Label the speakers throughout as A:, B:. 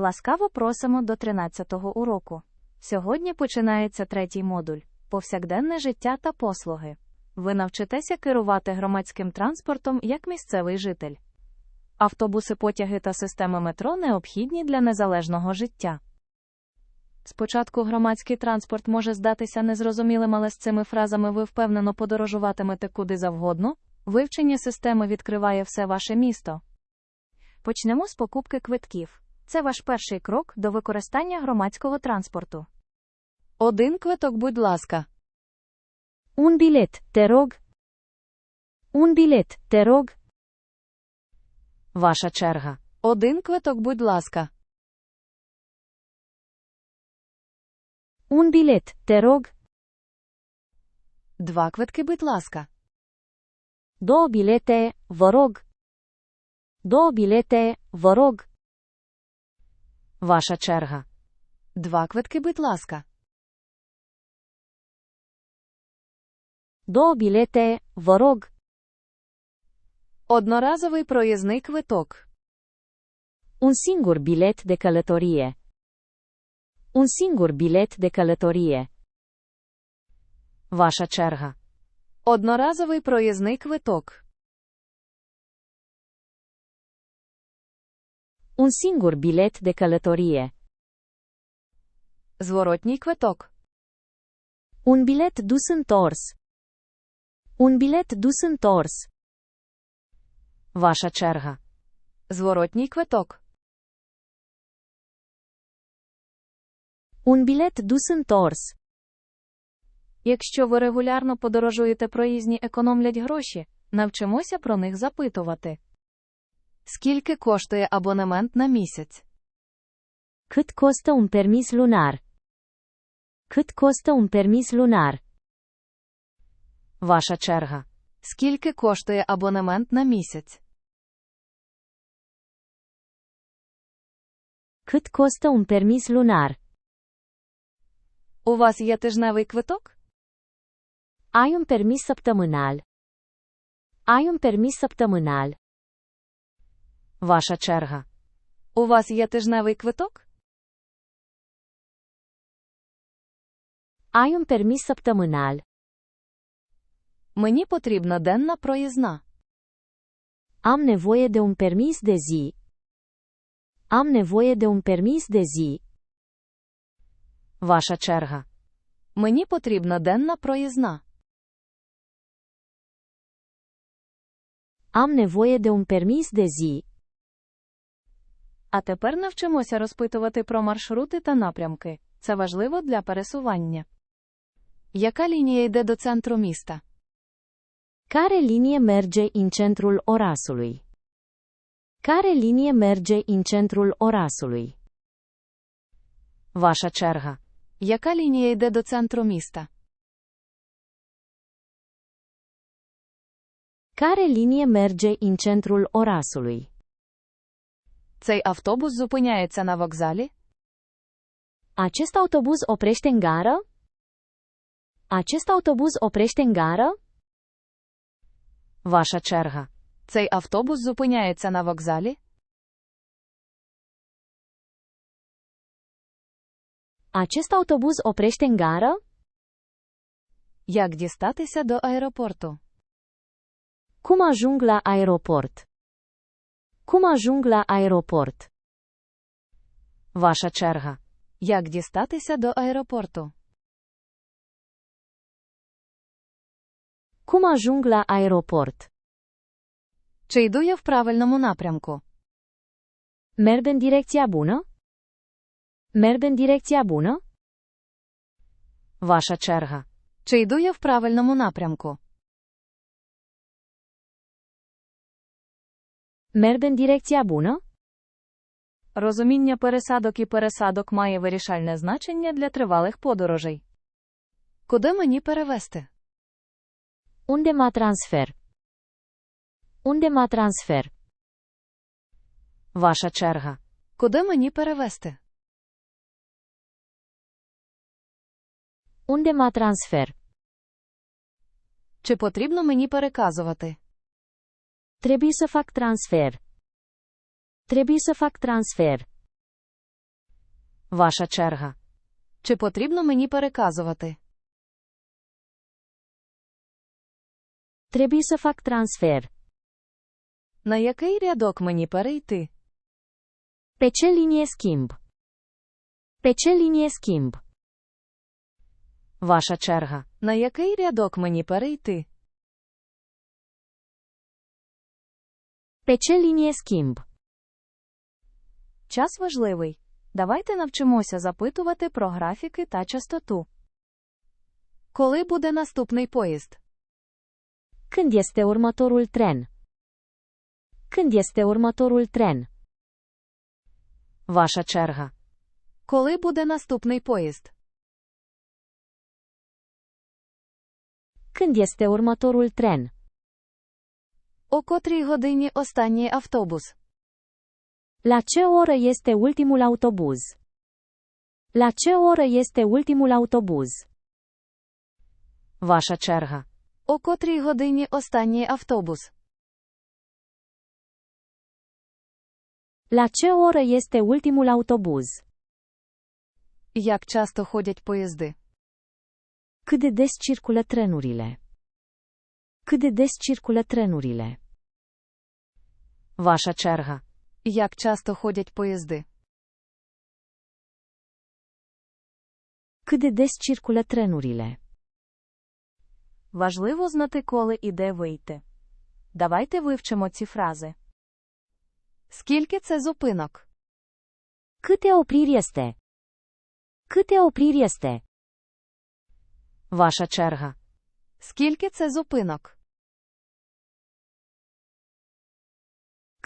A: Ласкаво просимо до 13-го уроку. Сьогодні починається третій модуль повсякденне життя та послуги. Ви навчитеся керувати громадським транспортом як місцевий житель. Автобуси, потяги та системи метро необхідні для незалежного життя. Спочатку громадський транспорт може здатися незрозумілим, але з цими фразами ви впевнено подорожуватимете куди завгодно. Вивчення системи відкриває все ваше місто. Почнемо з покупки квитків. Це ваш перший крок до використання громадського транспорту. Один квиток, будь ласка.
B: Un bilet, te rog. Un bilet, te rog.
A: Ваша черга. Один квиток, будь ласка.
B: Un bilet, te rog.
A: Два квитки, будь ласка.
B: Vă rog. Două bilete, vă rog.
A: Ваша черга. Два квитки, будь ласка.
B: Bilete, vă rog.
A: Одноразовий проїзний квиток.
B: Un singur bilet de călătorie. Un singur bilet de călătorie.
A: Ваша черга. Одноразовий проїзний квиток.
B: Un singur bilet de călătorie.
A: Зворотній квиток.
B: Un bilet dus întors. Un bilet dus întors.
A: Ваша черга. Зворотній квиток.
B: Un bilet dus întors.
A: Якщо ви регулярно подорожуєте проїзні економлять гроші, навчимося про них запитувати. Скільки коштує абонемент на місяць?
B: Cât costă un permis lunar? Cât costă un permis lunar?
A: Ваша черга. Скільки коштує абонемент на місяць?
B: Cât costă un permis lunar?
A: У вас є тижневий квиток?
B: Ai un permis săptămânal? Ai un permis săptămânal?
A: Ваша черга. У вас є тижневий квиток?
B: Ai un permis săptămânal?
A: Мені потрібна денна проїзна.
B: Am nevoie de un permis de zi. Am nevoie de un permis de zi.
A: Ваша черга. Мені потрібна денна проїзна.
B: Am nevoie de un permis de zi.
A: А тепер навчимося розпитувати про маршрути та напрямки. Це важливо для пересування. Яка лінія йде до центру міста?
B: Care linie merge în centrul orașului? Care linie merge în centrul orașului?
A: Ваша черга. Яка лінія йде до центру міста?
B: Care linie merge în centrul orașului?
A: Цей автобус зупиняється на вокзалі?
B: Acest autobuz oprește în gară? Acest autobuz oprește în gară?
A: Ваша черга. Цей автобус зупиняється на вокзалі?
B: Acest autobuz oprește în gară?
A: Як дістатися до аеропорту?
B: Cum ajung la aeroport? Cum ajung la aeroport?
A: Ваша черга. Як дістатися до аеропорту?
B: Cum ajung la aeroport?
A: Чи йду я в правильному напрямку?
B: Merg în direcția bună? Merg în direcția bună?
A: Ваша черга. Чи йду я в правильному напрямку?
B: Merg în direcția bună?
A: Розуміння пересадок і пересадок має вирішальне значення для тривалих подорожей. Куди мені перевести?
B: Unde mă transfer? Unde mă transfer?
A: Ваша черга. Куди мені перевести?
B: Unde mă transfer?
A: Чи потрібно мені переказувати?
B: Trebuie să fac transfer. Trebuie să fac transfer.
A: Ваша черга. Чи потрібно мені переказувати?
B: Trebuie să fac transfer.
A: На який рядок мені перейти?
B: Pe ce linie schimb? Pe ce linie schimb?
A: Ваша черга. На який рядок мені перейти?
B: Pe ce linie schimb?
A: Час важливий. Давайте навчимося запитувати про графіки та частоту. Коли буде наступний поїзд?
B: Când este următorul tren? Când este următorul tren?
A: Ваша черга. Коли буде наступний поїзд?
B: Când este următorul tren?
A: О котрій годині останній автобус?
B: La ce oră este ultimul autobuz? La ce oră este ultimul autobuz?
A: Ваша черга. О котрій годині останній автобус?
B: La ce oră este ultimul autobuz?
A: Як часто ходять поїзди?
B: Cât de des circulă trenurile? Cât de des circulă trenurile?
A: Ваша черга. Як часто ходять поїзди?
B: Cât de des circulă trenurile?
A: Важливо знати, коли і де вийти. Давайте вивчимо ці фрази. Скільки це зупинок?
B: Câte opriri este? Câte opriri este?
A: Ваша черга. Скільки це зупинок?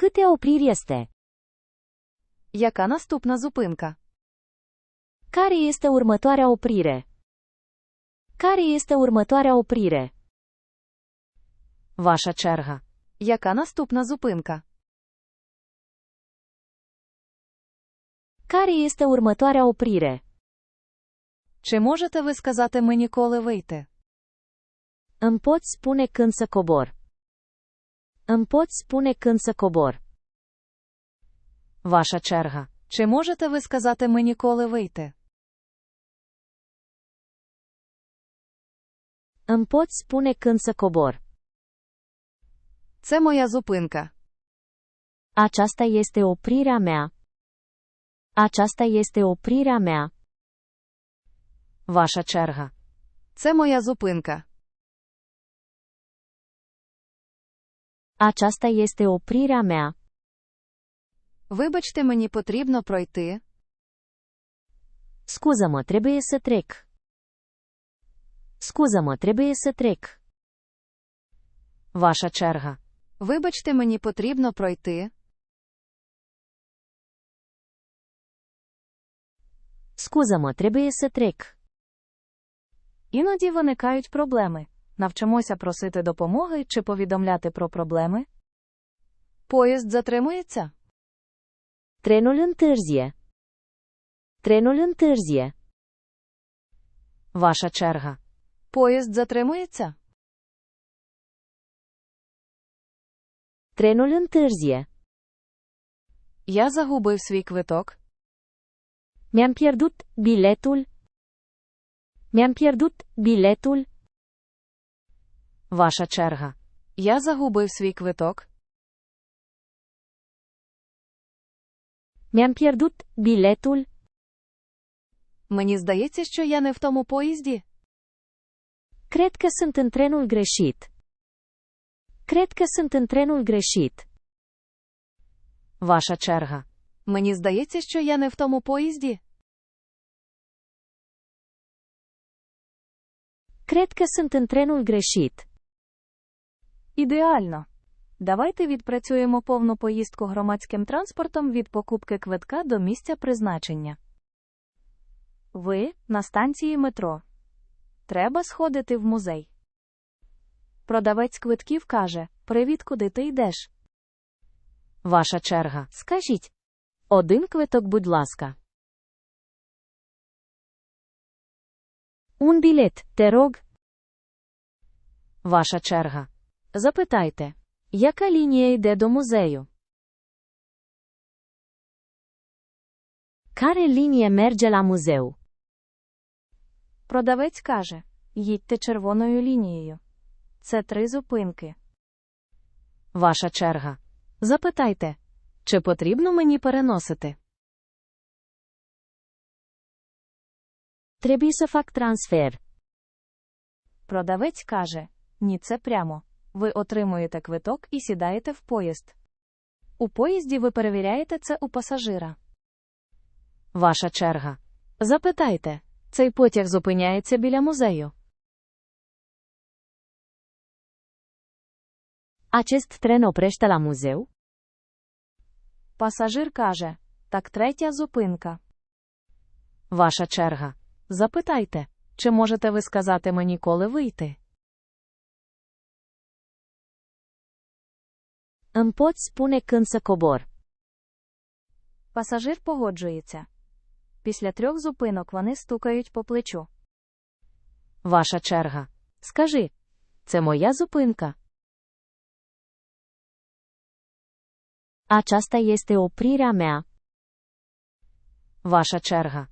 B: Câte opriri este?
A: Яка наступна зупинка?
B: Care este următoarea oprire? Care este următoarea oprire?
A: Ваша черга. Яка наступна зупинка?
B: Care este următoarea oprire?
A: Чи можете ви сказати мені, коли вийти?
B: Îmi poți spune când să cobor. Îmi poți spune când să cobor.
A: Ваша черга. Чи можете ви сказати мені, коли вийти?
B: Îmi poți spune când să cobor.
A: Це моя зупинка.
B: Aceasta este oprirea mea. Aceasta este oprirea mea.
A: Ваша черга. Це моя зупинка.
B: Aceasta este oprirea mea.
A: Вибачте, мені потрібно пройти.
B: Scuză-mă, trebuie să trec. Scuză-mă, trebuie să trec.
A: Ваша черга. Вибачте, мені потрібно пройти.
B: Scuză-mă, trebuie să trec.
A: Іноді виникають проблеми. Навчимося просити допомоги чи повідомляти про проблеми. Поїзд затримується.
B: Trenul întârzie. Trenul întârzie.
A: Ваша черга. Поїзд затримується.
B: Trenul întârzie.
A: Я загубив свій квиток.
B: Mi-am pierdut biletul. Mi-am pierdut biletul.
A: Ваша черга. Я загубив свій квиток.
B: Mi-am pierdut biletul.
A: Мені здається, що я не в тому поїзді.
B: Cred că sunt în trenul greșit. Cred că sunt în trenul greșit.
A: Ваша черга. Мені здається, що я не в тому поїзді.
B: Cred că sunt în trenul greșit.
A: Ідеально. Давайте відпрацюємо повну поїздку громадським транспортом від покупки квитка до місця призначення. Ви на станції метро. Треба сходити в музей. Продавець квитків каже: Привіт, куди ти йдеш? Ваша черга.
B: Скажіть. Один квиток, будь ласка. Un te rog.
A: Ваша черга. Запитайте, яка лінія йде до музею?
B: Care linie merge la muzeu?
A: Продавець каже: їдьте червоною лінією. Це три зупинки. Ваша черга. Запитайте, чи потрібно мені переносити?
B: Trebuie să fac transfer.
A: Продавець каже: Ні, це прямо. Ви отримуєте квиток і сідаєте в поїзд. У поїзді ви перевіряєте це у пасажира. Ваша черга. Запитайте, цей потяг зупиняється біля музею.
B: Acest tren oprește la muzeu?
A: Пасажир каже: Так третя зупинка. Ваша черга. Запитайте, чи можете ви сказати мені, коли вийти?
B: Îmi poți spune când să cobor?
A: Пасажир погоджується. Після трьох зупинок вони стукають по плечу. Ваша черга. Скажи, це моя зупинка.
B: Aceasta este oprirea mea.
A: Ваша черга.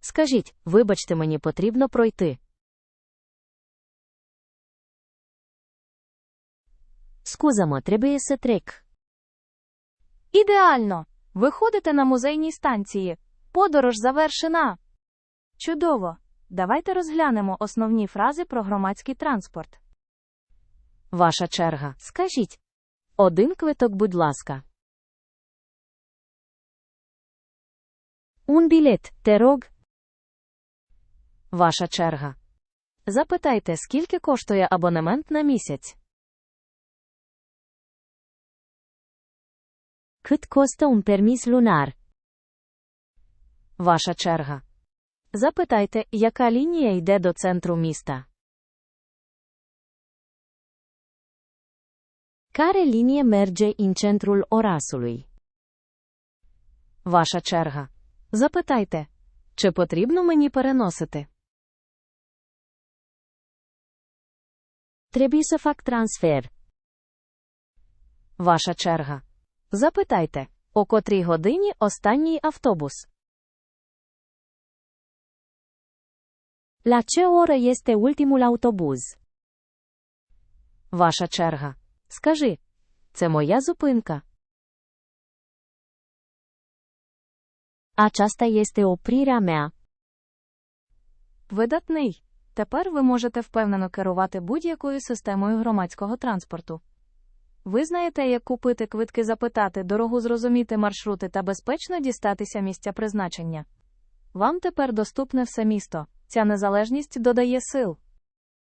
A: Скажіть, вибачте, мені потрібно пройти.
B: Scuză-mă, trebuie să trec.
A: Ідеально! Виходите на музейній станції. Подорож завершена. Чудово! Давайте розглянемо основні фрази про громадський транспорт. Ваша черга. Скажіть. Один квиток, будь ласка.
B: Un bilet, te rog.
A: Ваша черга. Запитайте, скільки коштує абонемент на місяць.
B: Cât costă un permis lunar?
A: Ваша черга. Запитайте, яка лінія йде до центру міста.
B: Care linie merge în centrul orașului?
A: Ваша черга. Запитайте, чи потрібно мені переносити.
B: Trebuie să fac transfer.
A: Ваша черга. Запитайте, о котрій годині останній автобус.
B: La ce oră este ultimul autobuz?
A: Ваша черга. Скажи, це моя зупинка.
B: Aceasta este oprirea mea.
A: Видатний. Тепер ви можете впевнено керувати будь-якою системою громадського транспорту. Ви знаєте, як купити квитки, запитати, дорогу зрозуміти маршрути та безпечно дістатися місця призначення. Вам тепер доступне все місто. Ця незалежність додає сил.